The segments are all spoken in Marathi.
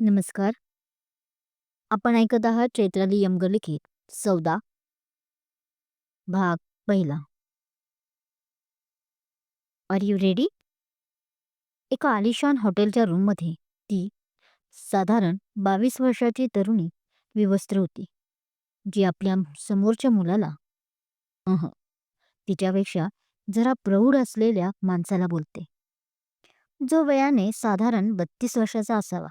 नमस्कार. आपण ऐकत आहात चैत्राली यमगर लिखित भाग पहिला. Are you ready? एका आलिशान हॉटेलच्या रूममध्ये ती साधारण बावीस वर्षाची तरुणी विवस्त्र होती जी आपल्या समोरच्या मुलाला अह तिच्यापेक्षा जरा प्रौढ असलेल्या माणसाला बोलते जो वयाने साधारण बत्तीस वर्षाचा असावा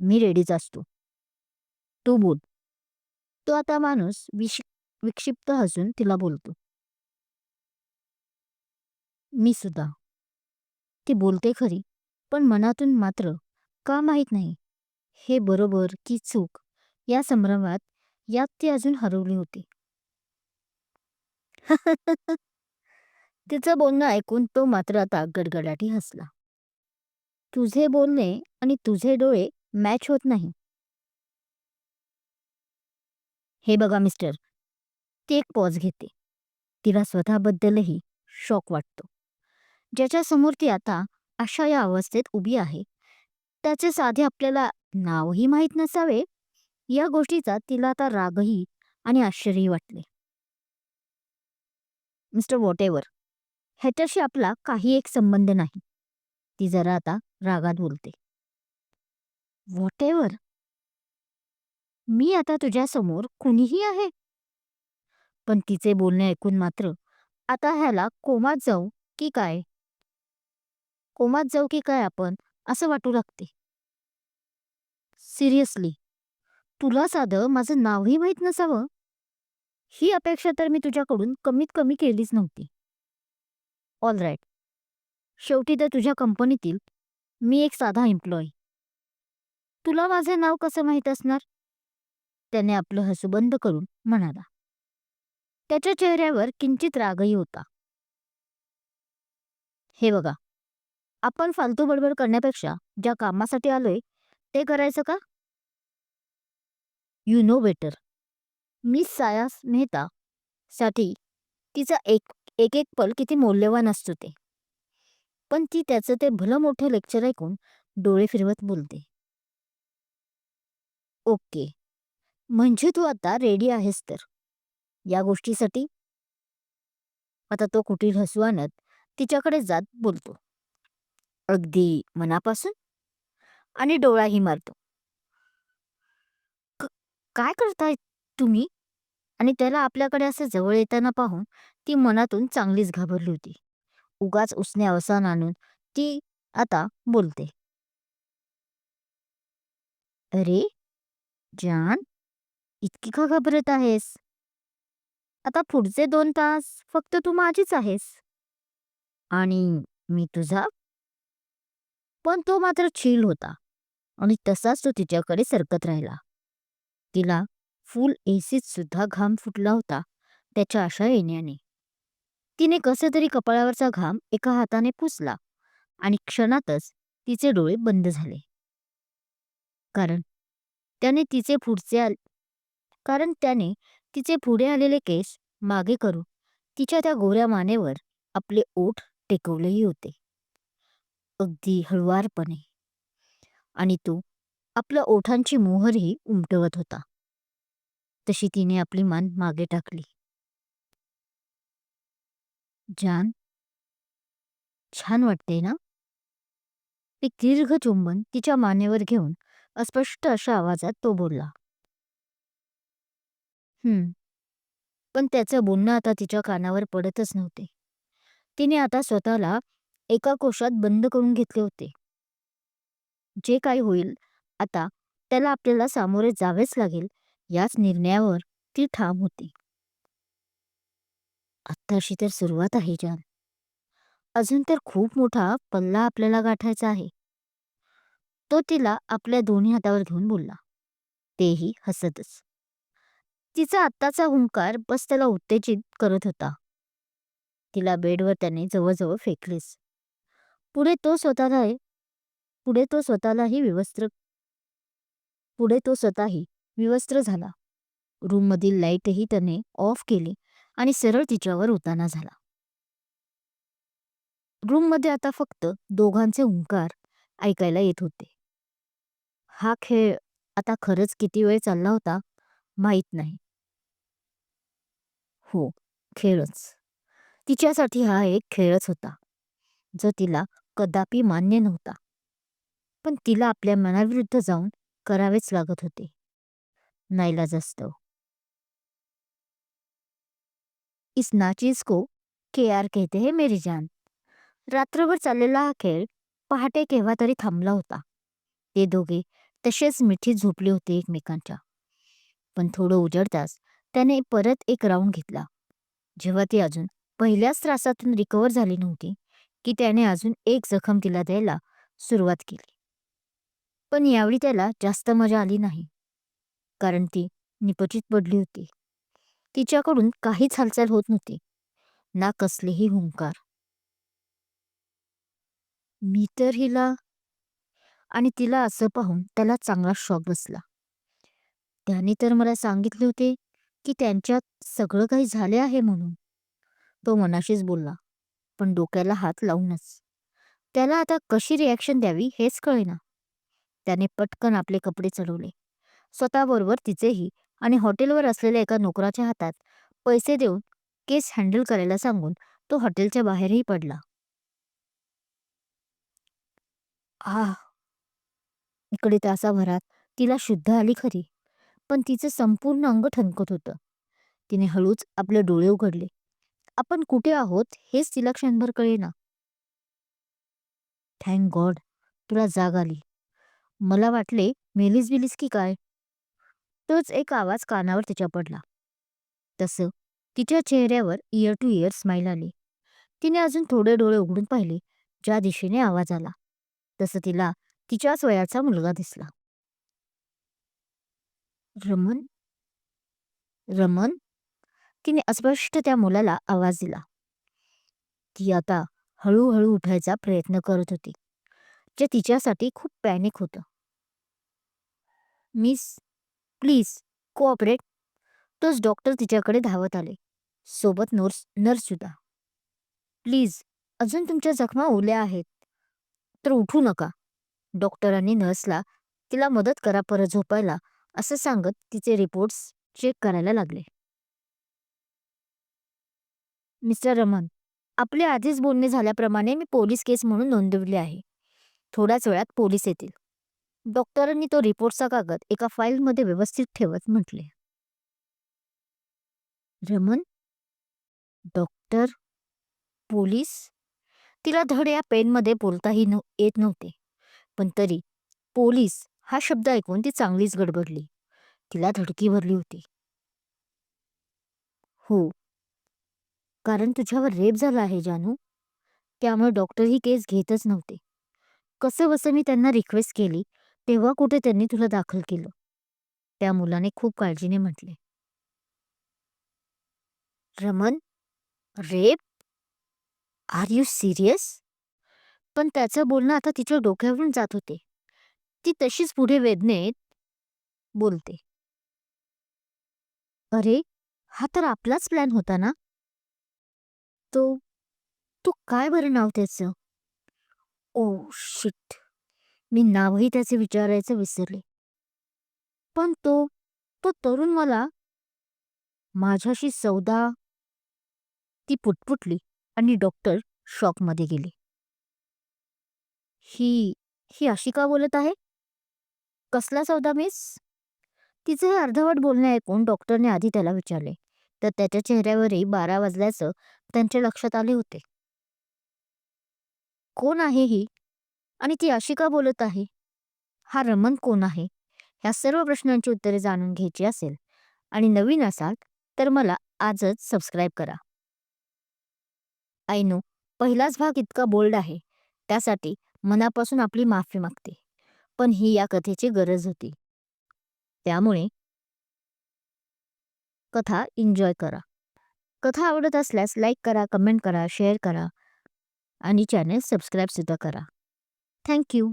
मी रेडीच असतो. तू बोल. तो आता माणूस विश विक्षिप्त हसून तिला बोलतो. मी सुद्धा. ती बोलते खरी पण मनातून मात्र का माहीत नाही. हे बरोबर की चूक या संभ्रमात यात ती अजून हरवली होती. तिचं बोलणं ऐकून तो मात्र आता गडगडाटी हसला. तुझे बोलणे आणि तुझे डोळे मॅच होत नाही. हे बघा मिस्टर ती एक पॉज घेते. तिला स्वतःबद्दलही शॉक वाटतो. ज्याच्या समोर ती आता अशा या अवस्थेत उभी आहे. त्याचे साधे आपल्याला नावही माहीत नसावे या गोष्टीचा तिला आता रागही आणि आश्चर्यही वाटले. मिस्टर वॉटेवर ह्याच्याशी आपला काही एक संबंध नाही. ती जरा आता रागात बोलते. व्हॉटेवर मी आता तुझ्यासमोर कुणीही आहे. पण तिचे बोलणे ऐकून मात्र आता ह्याला कोमात जाऊ की काय? कोमात जाऊ की काय आपण असं वाटू लागते. सिरियसली. तुला साधं माझं नावही माहीत नसावं. ही अपेक्षा तर मी तुझ्याकडून कमीत कमी केलीच नव्हती. ऑल राईट शेवटी तर तुझ्या कंपनीतील मी एक साधा एम्प्लॉई तुला माझे नाव कसं माहीत असणार? त्याने आपलं हसू बंद करून म्हणाला. त्याच्या चेहऱ्यावर किंचित रागही होता. हे बघा आपण फालतू बडबड करण्यापेक्षा ज्या कामासाठी आलोय ते करायचं का? यू नो बेटर मिस सायास मेहता साठी तिचा एक एक एक पल किती मौल्यवान असतो ते. पण ती त्याचं ते भलं मोठं लेक्चर ऐकून डोळे फिरवत बोलते. ओके. म्हणजे तू आता रेडी आहेस तर. या गोष्टीसाठी. आता तो कुटील हसू आणत तिच्याकडे जात बोलतो. अगदी मनापासून. आणि डोळाही मारतो. "क- काय करताय तुम्ही? आणि त्याला आपल्याकडे असं जवळ येताना पाहून ती मनातून चांगलीच घाबरली होती. उगाच उसने अवसान आणून ती आता बोलते. अरे जान इतकी का घाबरत आहेस? आता पुढचे दोन तास फक्त तू माझीच आहेस. आणि मी तुझा? पण तो मात्र चिल होता आणि तसाच तो तिच्याकडे सरकत राहिला. तिला फुल एसीत सुद्धा घाम फुटला होता त्याच्या अशा येण्याने. तिने कसे तरी कपाळावरचा घाम एका हाताने पुसला आणि क्षणातच तिचे डोळे बंद झाले. कारण त्याने तिचे पुढचे कारण त्याने तिचे पुढे आलेले केस मागे करून तिच्या त्या गोऱ्या मानेवर आपले ओठ टेकवलेही होते. अगदी हळुवारपणे. आणि तो आपल्या ओठांची मोहरही उमटवत होता. तशी तिने आपली मान मागे टाकली. जान छान वाटते ना? एक दीर्घ चुंबन तिच्या मानेवर घेऊन अस्पष्ट अशा आवाजात तो बोलला. हम्म पण त्याचं बोलणं आता तिच्या कानावर पडतच नव्हते. तिने आता स्वतःला एका कोशात बंद करून घेतले होते. जे काही होईल आता त्याला आपल्याला सामोरे जावेच लागेल याच निर्णयावर ती ठाम होती. आत्ताशी तर सुरुवात आहे जान. अजून तर खूप मोठा पल्ला आपल्याला गाठायचा आहे. तो तिला आपल्या दोन्ही हातावर घेऊन बोलला. तेही हसतच. तिचा आत्ताचा हुंकार बस त्याला उत्तेजित करत होता. तिला बेडवर त्याने जवळजवळ फेकलेस पुढे तो स्वतःला पुढे तो स्वतःलाही विवस्त्र पुढे तो स्वतःही विवस्त्र झाला. रूममधील लाईटही त्याने ऑफ केली आणि सरळ तिच्यावर उताना झाला. रूममध्ये आता फक्त दोघांचे हुंकार ऐकायला येत होते. हा खेळ आता खरंच किती वेळ चालला होता माहीत नाही. हो, खेळच. तिच्यासाठी हा एक खेळच होता, जो तिला कदापि मान्य नव्हता. पण तिला आपल्या मनाविरुद्ध जाऊन करावेच लागत होते. नाईलाजास्तव. इस नाचीज को केआर कहते है मेरी जान. रात्रभर चाललेला हा खेळ पहाटे केव्हा तरी थांबला होता. ते दोघे तसेच मिठी झोपले होते एकमेकांच्या. पण थोडं उजडताच त्याने परत एक राऊंड घेतला. जेव्हा ती अजून पहिल्याच त्रासातून रिकवर झाली नव्हती की त्याने अजून एक जखम तिला द्यायला सुरुवात केली. पण यावेळी त्याला जास्त मजा आली नाही. कारण ती निपचित पडली होती. तिच्याकडून काहीच हालचाल होत नव्हती. ना कसलेही हुंकार. मी तर हिला आणि तिला असं पाहून त्याला चांगला शॉक बसला. त्याने तर मला सांगितले होते की त्यांच्यात सगळं काही झाले आहे म्हणून. तो मनाशीच बोलला, पण डोक्याला हात लावूनच. त्याला आता कशी रिॲक्शन द्यावी हेच कळेना. त्याने पटकन आपले कपडे चढवले. स्वतःबरोबर तिचेही आणि हॉटेलवर असलेल्या एका नोकराच्या हातात पैसे देऊन केस हँडल करायला सांगून तो हॉटेलच्या बाहेरही पडला. आह! इकडे तासाभरात तिला शुद्ध आली खरी, पण तिचं संपूर्ण अंग ठणकत होतं. तिने हळूच आपले डोळे उघडले. आपण कुठे आहोत हेच तिला क्षणभर कळेना. थँक गॉड तुला जाग आली. मला वाटले मेलीस बिलीस की काय. तोच एक आवाज कानावर तिच्या पडला. तसं तिच्या चेहऱ्यावर इयर टू इयर स्माईल आली. तिने अजून थोडे डोळे उघडून पाहिले ज्या दिशेने आवाज आला. तसं तिला तिच्याच वयाचा मुलगा दिसला. रमन? रमन? तिने अस्पष्ट त्या मुलाला आवाज दिला. ती आता हळूहळू उठायचा प्रयत्न करत होती, जे तिच्यासाठी खूप पॅनिक होतं. Miss, please cooperate. तोच डॉक्टर तिच्याकडे धावत आले. सोबत नर्स नर्ससुद्धा. प्लीज, अजून तुमच्या जखमा ओल्या आहेत, तर उठू नका. डॉक्टरांनी नर्सला तिला मदत करा परत झोपायला असं सांगत तिचे रिपोर्ट्स चेक करायला लागले. मिस्टर रमन, आपले आधीच बोलणे झाल्याप्रमाणे मी पोलीस केस म्हणून नोंदवली आहे. थोड्याच वेळात पोलीस येतील. डॉक्टरांनी तो रिपोर्टचा कागद एका फाईलमध्ये व्यवस्थित ठेवत म्हटले. रमन? डॉक्टर? पोलीस? तिला धड या पेनमध्ये बोलताही न येत नव्हते. पण तरी पोलीस हा शब्द ऐकून ती चांगलीच गडबडली. तिला धडकी भरली होती. हो. कारण तुझ्यावर रेप झाला आहे जानू. त्यामुळे डॉक्टर ही केस घेतच नव्हते. कसं कसंबसं मी त्यांना रिक्वेस्ट केली तेव्हा कुठे त्यांनी तुला दाखल केलं. त्या मुलाने खूप काळजीने म्हटले. Raman? Rape? Are you serious? पण त्याचं बोलणं आता तिच्या डोक्यावरून जात होते. ती तशीच पुढे वेदनेत बोलते. अरे, हा तर आपलाच प्लॅन होता ना? तो, तो काय बरं नाव त्याचं? Oh shit. मी नावही त्याचे विचारायचं विसरले. पण तो, तो तरुण मला माझ्याशी सौदा ती पुटपुटली आणि डॉक्टर शॉकमध्ये गेले. ही, ही अशी का बोलत आहे? कसला सौदा मिस? तिचे हे अर्धवट बोलणे ऐकून डॉक्टरने आधी त्याला विचारले, तर त्याच्या चेहऱ्यावरही बारा वाजल्याचं त्यांच्या लक्षात आले होते. कोण आहे ही? आणि ती अशी का बोलत आहे? हा रमन कोण आहे? ह्या सर्व प्रश्नांची उत्तरे जाणून घ्यायची असेल आणि नवीन असाल तर मला आजच सबस्क्राईब करा. आय नो पहिलाच भाग इतका बोल्ड आहे, त्यासाठी मनापासून आपली माफी मागते. पण ही या कथेची गरज होती. त्यामुळे कथा एन्जॉय करा. कथा आवडत असल्यास लाईक करा, कमेंट करा, शेअर करा आणि चॅनेल सबस्क्राईब सुद्धा करा. Thank you.